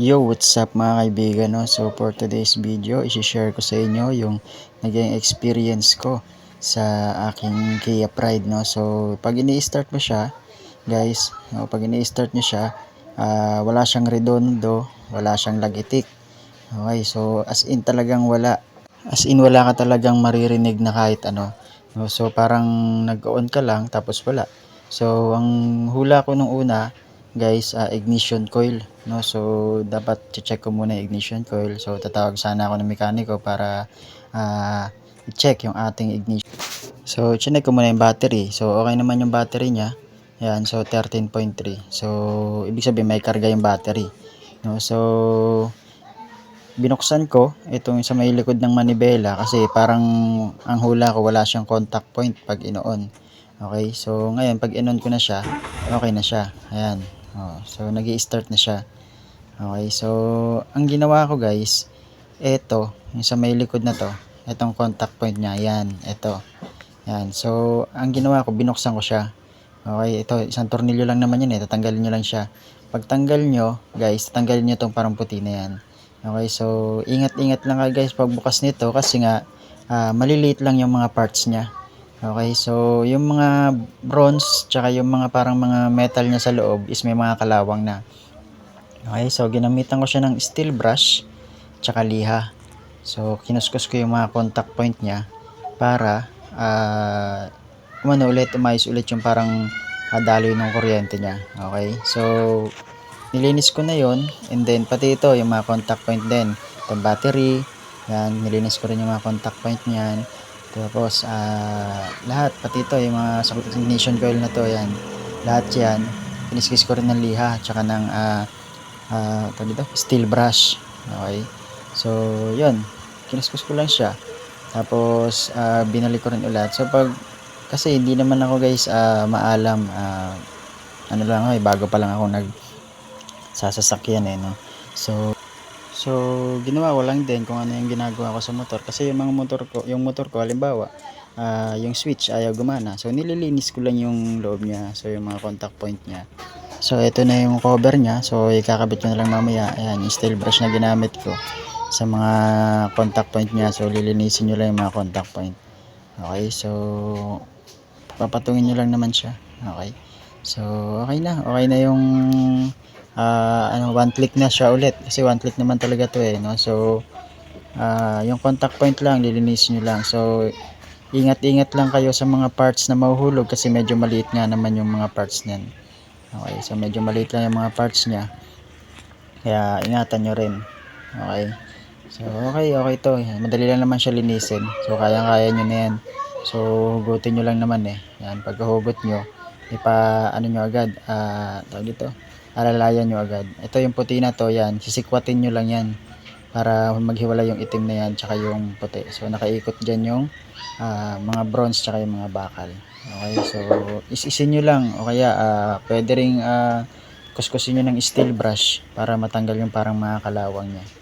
Yo, what's up mga kaibigan? No? So for today's video, isi-share ko sa inyo yung naging experience ko sa aking Kia Pride. No? So pag ini-start mo siya, guys, no? pag ini-start nyo siya, ah, wala siyang redondo, wala siyang lagitik. Okay, so as in talagang wala. As in wala ka talagang maririnig na kahit ano. No? So parang nag-on ka lang tapos wala. So ang hula ko nung una, guys, ah, ignition coil, no? So dapat check ko muna yung ignition coil. So tatawag sana ako ng mekaniko para ah, i-check yung ating ignition. So chinek ko muna yung battery. So okay naman yung battery niya. Yan, so 13.3. So ibig sabihin may karga yung battery. No? So binuksan ko itong sa may likod ng manibela kasi parang ang hula ko wala siyang contact point pag ino-on. Okay, so ngayon pag in-on ko na siya, okay na siya. Ayan. Oh, so nag start na siya. Okay, so ang ginawa ko guys, eto, yung sa may likod na to, etong contact point niya, yan, eto. Yan, so ang ginawa ko, binuksan ko siya. Okay, ito, isang tornilyo lang naman yan eh, tatanggalin nyo lang siya. Pag tanggal nyo, guys, tatanggalin nyo tong parang puti na yan. Okay, so ingat-ingat lang kayo guys pagbukas nito kasi nga ah, maliliit lang yung mga parts niya. Okay, so yung mga bronze tsaka yung mga parang mga metal niya sa loob is may mga kalawang na. Okay, so ginamitan ko siya ng steel brush tsaka liha. So kinuskus ko yung mga contact point niya para ah umano ulit, umayos ulit yung parang ah, daloy ng kuryente niya. Okay, so nilinis ko na yon and then pati ito yung mga contact point din. Itong battery, yan, nilinis ko rin yung mga contact point niyan. Tapos, ah, lahat, pati ito, yung mga sa ignition coil na to, yan. Lahat yan, piniskis ko rin ng liha, tsaka ng, ah, tawag dito, steel brush. Okay. So, yun. Kiniskus ko lang siya. Tapos, ah, binalik ko rin ulit. So, pag, kasi hindi naman ako guys, ah, maalam, ah, ano lang ako, eh, bago pa lang ako nag, sasasakyan eh, no. So, So, ginawa ko lang din kung ano yung ginagawa ko sa motor. Kasi yung mga motor ko, yung motor ko, halimbawa, ah, yung switch ayaw gumana. So, nililinis ko lang yung loob niya. So, yung mga contact point niya. So, ito na yung cover niya. So, ikakabit ko na lang mamaya. Ayan, yung steel brush na ginamit ko sa mga contact point niya. So, lilinisin nyo lang yung mga contact point. Okay, so, papatungin nyo lang naman siya. Okay. So, okay na. Okay na yung ah ano one click na siya ulit. Kasi one click naman talaga to eh no? So ah yung contact point lang lilinisin nyo lang. So ingat-ingat lang kayo sa mga parts na mahuhulog kasi medyo maliit nga naman yung mga parts niyan. Okay so medyo maliit lang yung mga parts niya. Kaya ingatan nyo rin. Okay. So okay okay to. Madali lang naman siya linisin. So kaya kaya nyo na yan. So hugutin nyo lang naman eh. Yan pagkahugot nyo ipa ano nyo agad ah tawag dito alalayan nyo agad. Ito yung puti na to, yan. Sisikwatin nyo lang yan para maghiwala yung itim na yan tsaka yung puti. So nakaikot dyan yung ah, mga bronze tsaka yung mga bakal. Okay, so isisin nyo lang o kaya ah, pwede ring ah, kuskusin nyo ng steel brush para matanggal yung parang mga kalawang niya.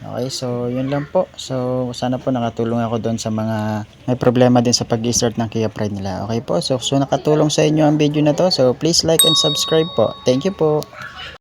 Okay, so yun lang po. So sana po nakatulong ako doon sa mga may problema din sa pag-start ng Kia Pride nila. Okay po, so, so nakatulong sa inyo ang video na to. So please like and subscribe po. Thank you po.